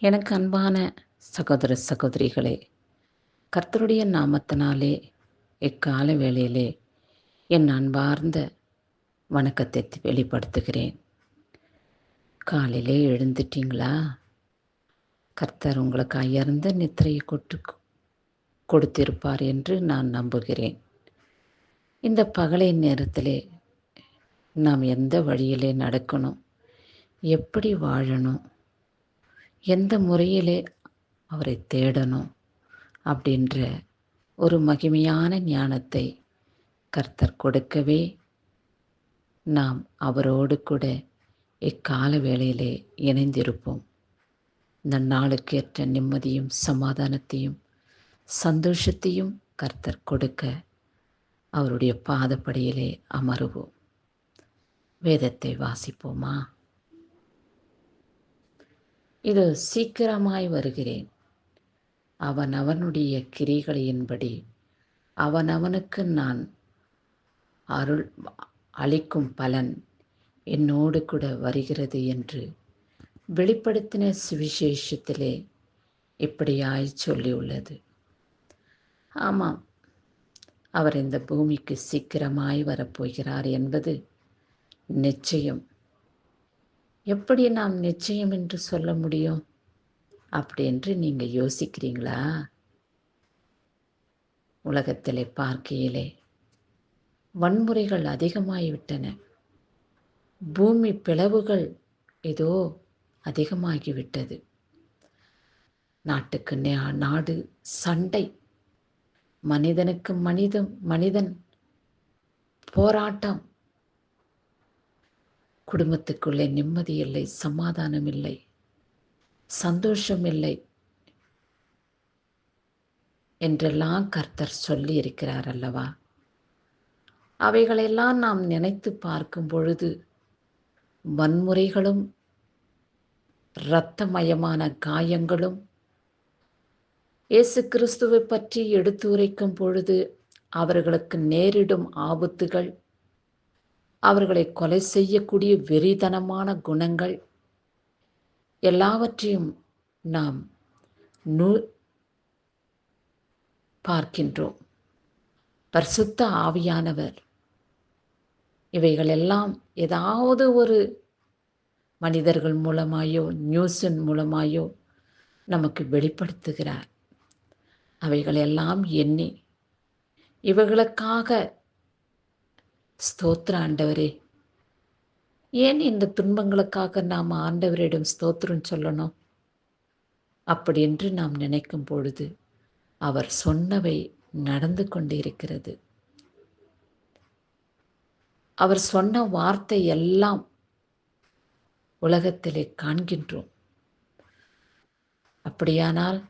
எனக்கு அன்பான சகோதர சகோதரிகளே கர்த்தருடைய நாமத்தினாலே இக்கால வேளையிலே என் அன்பார்ந்த வணக்கத்தை வெளிப்படுத்துகிறேன். காலையிலே எழுந்துட்டீங்களா? கர்த்தர் உங்களுக்கு அயர்ந்த நித்திரையை கொட்டு கொடுத்திருப்பார் என்று நான் நம்புகிறேன். இந்த பகலை நேரத்திலே நாம் எந்த வழியிலே நடக்கணும்? எப்படி வாழணும்? எந்த முறையிலே அவரை தேடணும் அப்படின்ற ஒரு மகிமையான ஞானத்தை கர்த்தர் கொடுக்கவே நாம் அவரோடு கூட இக்கால வேளையிலே இணைந்திருப்போம். இந்த நாளுக்கேற்ற நிம்மதியும் சமாதானத்தையும் சந்தோஷத்தையும் கர்த்தர் கொடுக்க அவருடைய பாதப்படியிலே அமருவோம். வேதத்தை வாசிப்போமா? இது சீக்கிரமாய் வருகிறேன். அவன் அவனுடைய கிரிகளின்படி அவனவனுக்கு நான் அருள் அளிக்கும் பலன் என்னோடு கூட வருகிறது என்று வெளிப்படுத்தின சுவிசேஷத்திலே இப்படியாய் சொல்லியுள்ளது. ஆமாம் அவர் இந்த பூமிக்கு சீக்கிரமாய் வரப்போகிறார் என்பது நிச்சயம். எப்படி நாம் நிச்சயம் என்று சொல்ல முடியும்? அப்படி என்று நீங்கள் யோசிக்கிறீங்களா? உலகத்திலே பார்க்கையிலே வன்முறைகள் அதிகமாகிவிட்டன. பூமி பிளவுகள் ஏதோ அதிகமாகிவிட்டது. நாட்டுக்கு நாடு சண்டை. மனிதனுக்கு மனிதம் மனிதன் போராட்டம். குடும்பத்துக்குள்ளே நிம்மதி இல்லை சமாதானம் இல்லை சந்தோஷம் இல்லை என்றெல்லாம் கர்த்தர் சொல்லி இருக்கிறார் அல்லவா? அவைகளெல்லாம் நாம் நினைத்து பார்க்கும் பொழுது வன்முறைகளும் இரத்தமயமான காயங்களும் இயேசு கிறிஸ்துவை பற்றி எடுத்துரைக்கும் பொழுது அவர்களுக்கு நேரிடும் ஆபத்துகள் அவர்களை கொலை செய்யக்கூடிய வெறிதனமான குணங்கள் எல்லாவற்றையும் நாம் நூ பார்க்கின்றோம். பரிசுத்த ஆவியானவர். இவைகளெல்லாம் ஏதாவது ஒரு மனிதர்கள் மூலமாயோ நியூஸின் மூலமாயோ நமக்கு வெளிப்படுத்துகிறார். அவைகளெல்லாம் எண்ணி இவைகளுக்காக ஸ்தோத்திர ஆண்டவரே. ஏன் இந்த துன்பங்களுக்காக நாம் ஆண்டவரிடம் ஸ்தோத்திரம் சொல்லணும்? அப்படி என்று நாம் நினைக்கும் பொழுது அவர் சொன்னவை நடந்து கொண்டிருக்கிறது. அவர் சொன்ன வார்த்தை எல்லாம் உலகத்திலே காண்கின்றோம். அப்படியானால்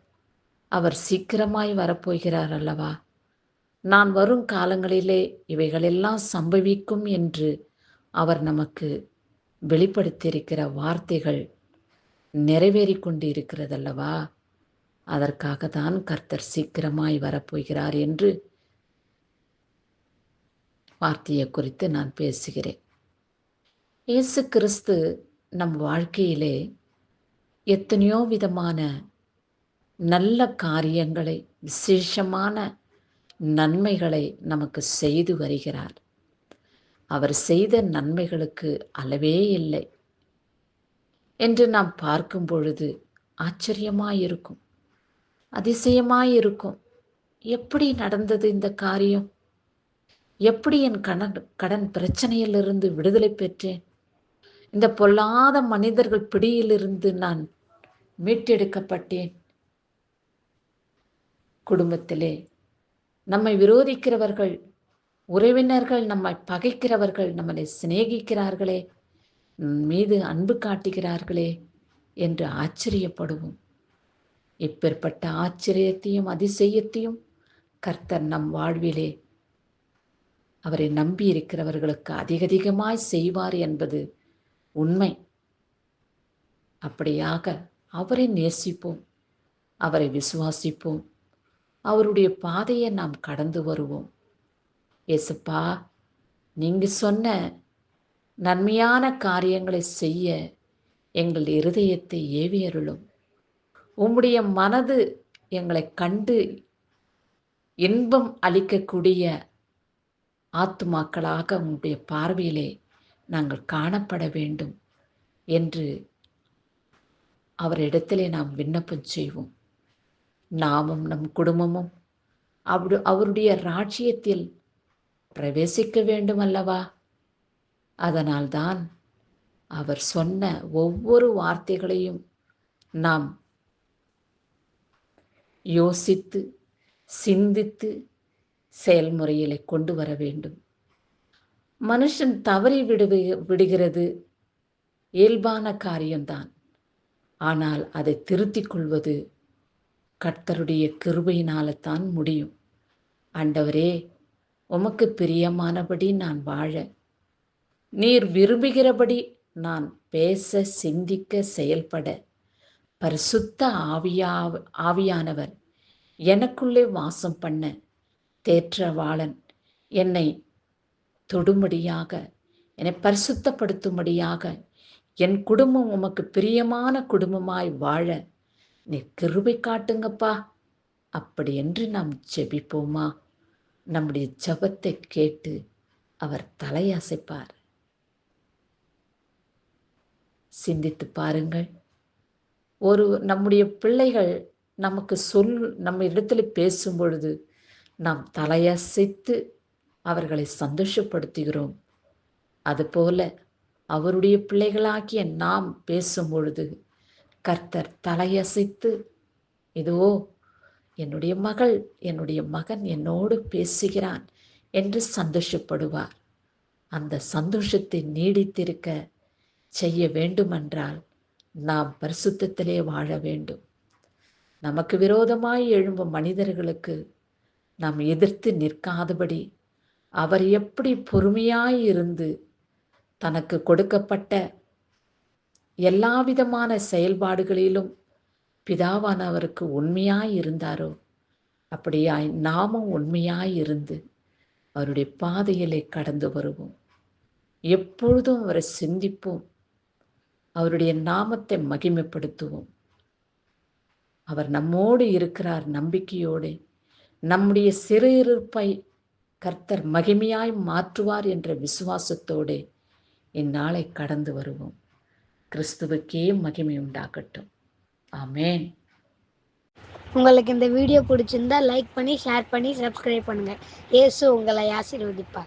அவர் சீக்கிரமாய் வரப்போகிறார் அல்லவா? நான் வரும் காலங்களிலே இவைகளெல்லாம் சம்பவிக்கும் என்று அவர் நமக்கு வெளிப்படுத்தியிருக்கிற வார்த்தைகள் நிறைவேறி கொண்டு இருக்கிறதல்லவா அதற்காக தான் கர்த்தர் சீக்கிரமாய் வரப்போகிறார் என்று வார்த்தையை குறித்து நான் பேசுகிறேன். இயேசு கிறிஸ்து நம் வாழ்க்கையிலே எத்தனையோ விதமான நல்ல காரியங்களை விசேஷமான நன்மைகளை நமக்கு செய்து வருகிறார். அவர் செய்த நன்மைகளுக்கு அளவே இல்லை. என்று நாம் பார்க்கும் பொழுது ஆச்சரியமாயிருக்கும். அதிசயமாயிருக்கும். எப்படி நடந்தது இந்த காரியம்? எப்படி என் கடன் கடன் பிரச்சனையிலிருந்து விடுதலை பெற்றேன்? இந்த பொல்லாத மனிதர்கள் பிடியிலிருந்து நான் மீட்டெடுக்கப்பட்டேன். குடும்பத்திலே நம்மை விரோதிக்கிறவர்கள் உறவினர்கள் நம்மை பகைக்கிறவர்கள் நம்மளை சிநேகிக்கிறார்களே மீது அன்பு காட்டுகிறார்களே என்று ஆச்சரியப்படுவோம். இப்பேற்பட்ட ஆச்சரியத்தையும் அதிசயத்தையும் கர்த்தர் நம் வாழ்விலே அவரை நம்பி இருக்கிறவர்களுக்கு அதிகதிகமாய் செய்வார் என்பது உண்மை. அப்படியாக அவரை நேசிப்போம் அவரை விசுவாசிப்போம் அவருடைய பாதையை நாம் கடந்து வருவோம். எசுப்பா நீங்கள் சொன்ன நன்மையான காரியங்களை செய்ய எங்கள் இருதயத்தை ஏவியருளும் உம்முடைய மனது எங்களை கண்டு இன்பம் அளிக்கக்கூடிய ஆத்துமாக்களாக உங்களுடைய பார்வையிலே நாங்கள் காணப்பட வேண்டும் என்று அவரிடத்திலே நாம் விண்ணப்பம் செய்வோம். நாமும் நம் குடும்பமும் அவரு அவருடைய ராஜ்யத்தில் பிரவேசிக்க வேண்டும் அல்லவா அதனால்தான் அவர் சொன்ன ஒவ்வொரு வார்த்தைகளையும் நாம் யோசித்து சிந்தித்து செயல்முறையிலே கொண்டு வர வேண்டும். மனுஷன் தவறி விடுவி விடுகிறது இயல்பான காரியம்தான். ஆனால் அதை திருத்திக் கொள்வது கர்த்தருடைய கிருபையினால தான் முடியும். ஆண்டவரே உமக்கு பிரியமானபடி நான் வாழ நீர் விரும்புகிறபடி நான் பேச சிந்திக்க செயல்பட பரிசுத்த ஆவியா ஆவியானவர் எனக்குள்ளே வாசம் பண்ண தேற்றவாளன். என்னை தொடும்படியாக என்னை பரிசுத்தப்படுத்தும்படியாக என் குடும்பம் உமக்கு பிரியமான குடும்பமாய் வாழ நீ கிருபை காட்டுங்கப்பா. அப்படி என்று நாம் செபிப்போமா நம்முடைய ஜபத்தை கேட்டு அவர் தலையசைப்பார். சிந்தித்து பாருங்கள். ஒரு நம்முடைய பிள்ளைகள் நமக்கு சொல் நம்ம இடத்துல பேசும் பொழுது நாம் தலையசைத்து அவர்களை சந்தோஷப்படுத்துகிறோம். அதுபோல அவருடைய பிள்ளைகளாகிய நாம் பேசும் பொழுது கர்த்தர் தலையசைத்து இதோ என்னுடைய மகள் என்னுடைய மகன் என்னோடு பேசுகிறான் என்று சந்தோஷப்படுவார். அந்த சந்தோஷத்தை நீடித்திருக்க செய்ய வேண்டுமென்றால் நாம் பரிசுத்தத்திலே வாழ வேண்டும். நமக்கு விரோதமாய் எழும்பும் மனிதர்களுக்கு நாம் எதிர்த்து நிற்காதபடி அவர் எப்படி பொறுமையாய் இருந்து தனக்கு கொடுக்கப்பட்ட எல்லாவிதமான செயல்பாடுகளிலும் பிதாவானவருக்கு உண்மையாய் இருந்தாரோ? அப்படியாய் நாமும் உண்மையாய் இருந்து அவருடைய பாதையிலே கடந்து வருவோம். எப்பொழுதும் அவரை சிந்திப்போம். அவருடைய நாமத்தை மகிமைப்படுத்துவோம். அவர் நம்மோடு இருக்கிறார் நம்பிக்கையோடு. நம்முடைய சிறையிருப்பை கர்த்தர் மகிமையாய் மாற்றுவார் என்ற விசுவாசத்தோடு இந்நாளை கடந்து வருவோம். கிறிஸ்துவுக்கே மகிமை உண்டாகட்டும். ஆமேன். உங்களுக்கு இந்த வீடியோ பிடிச்சிருந்தா லைக் பண்ணி ஷேர் பண்ணி சப்ஸ்கிரைப் பண்ணுங்க. இயேசு உங்களை ஆசீர்வதிப்பார்.